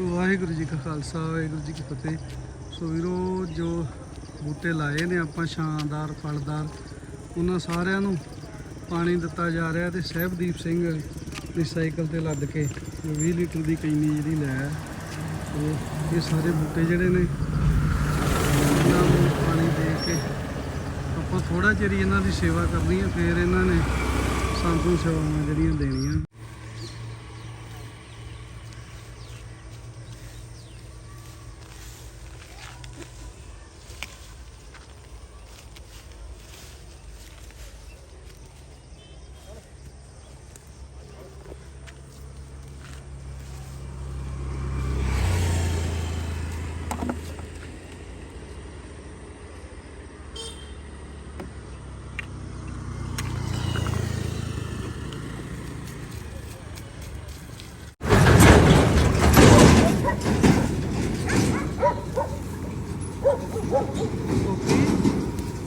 ਵਾਹਿਗੁਰੂ ਜੀ ਕਾ ਖਾਲਸਾ, ਵਾਹਿਗੁਰੂ ਜੀ ਕੀ ਫਤਿਹ ਸੋ ਵੀਰੋ, ਜੋ ਬੂਟੇ ਲਾਏ ਨੇ ਆਪਾਂ, ਸ਼ਾਨਦਾਰ, ਫਲਦਾਰ, ਉਹਨਾਂ ਸਾਰਿਆਂ ਨੂੰ ਪਾਣੀ ਦਿੱਤਾ ਜਾ ਰਿਹਾ ਤੇ ਸਹਿਬਦੀਪ ਸਿੰਘ ਦੀ ਸਾਈਕਲ ਤੇ ਲੱਦ ਕੇ ਜੋ 20 ਲੀਟਰ ਦੀ ਕੈਨੀ ਜਿਹੜੀ ਲੈ ਆਇਆ। ਇਹ ਸਾਰੇ ਬੂਟੇ ਜਿਹੜੇ ਨੇ ਇਹਨਾਂ ਨੂੰ ਪਾਣੀ ਦੇ ਕੇ ਆਪਾਂ ਥੋੜਾ ਚਿਰ ਇਹਨਾਂ ਦੀ ਸੇਵਾ ਕਰਨੀ ਹੈ, ਫਿਰ ਇਹਨਾਂ ਨੇ ਸਾਨੂੰ ਸੇਵਾਵਾਂ ਜਿਹੜੀਆਂ ਦੇਣੀਆਂ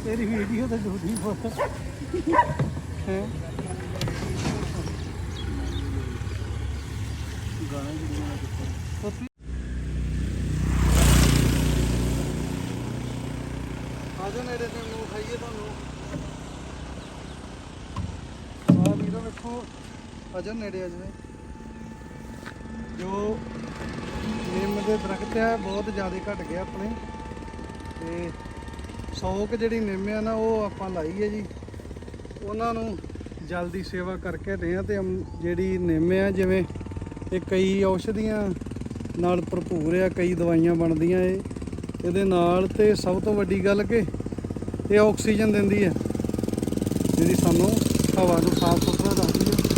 ਤੇਰੀ ਵੀਡੀਓ ਤਾਂ ਜੋਦੀ ਬਹੁਤ ਹੈ? ਗਾਣਾ ਜਿਹੜੀਆਂ ਕਿੱਥੇ ਆਜੋ ਨੇੜੇ ਤੇ ਨੂੰ ਖਾਈਏ ਤੁਹਾਨੂੰ। ਆ ਵੀਰੋ ਵੇਖੋ ਆਜੋ ਨੇੜੇ, ਆ ਜਾਵੇ ਜੋ ਨਿੰਮ ਦੇ ਦਰਖਤ ਆ, ਬਹੁਤ ਜ਼ਿਆਦਾ ਘਟ ਗਿਆ ਆਪਣੇ। ਤੇ ਸੌਕ ਜਿਹੜੀ ਨਿੰਮ ਆ ਨਾ, ਉਹ ਆਪਾਂ ਲਾਈ ਹੈ ਜੀ। ਉਹਨਾਂ ਨੂੰ ਜਲਦੀ ਸੇਵਾ ਕਰਕੇ ਦੇ ਆ ਤੇ ਜਿਹੜੀ ਨਿੰਮ ਆ, ਜਿਵੇਂ ਇਹ ਕਈ ਔਸ਼ਧੀਆਂ ਨਾਲ ਭਰਪੂਰ ਆ, ਕਈ ਦਵਾਈਆਂ ਬਣਦੀਆਂ ਇਹ ਇਹਦੇ ਨਾਲ ਤੇ ਸਭ ਤੋਂ ਵੱਡੀ ਗੱਲ ਕਿ ਇਹ ਆਕਸੀਜਨ ਦਿੰਦੀ ਹੈ ਜਿਹੜੀ ਸਾਨੂੰ ਹਵਾ ਨੂੰ ਸਾਫ਼ ਸੁਥਰਾ ਰੱਖਦੀ ਹੈ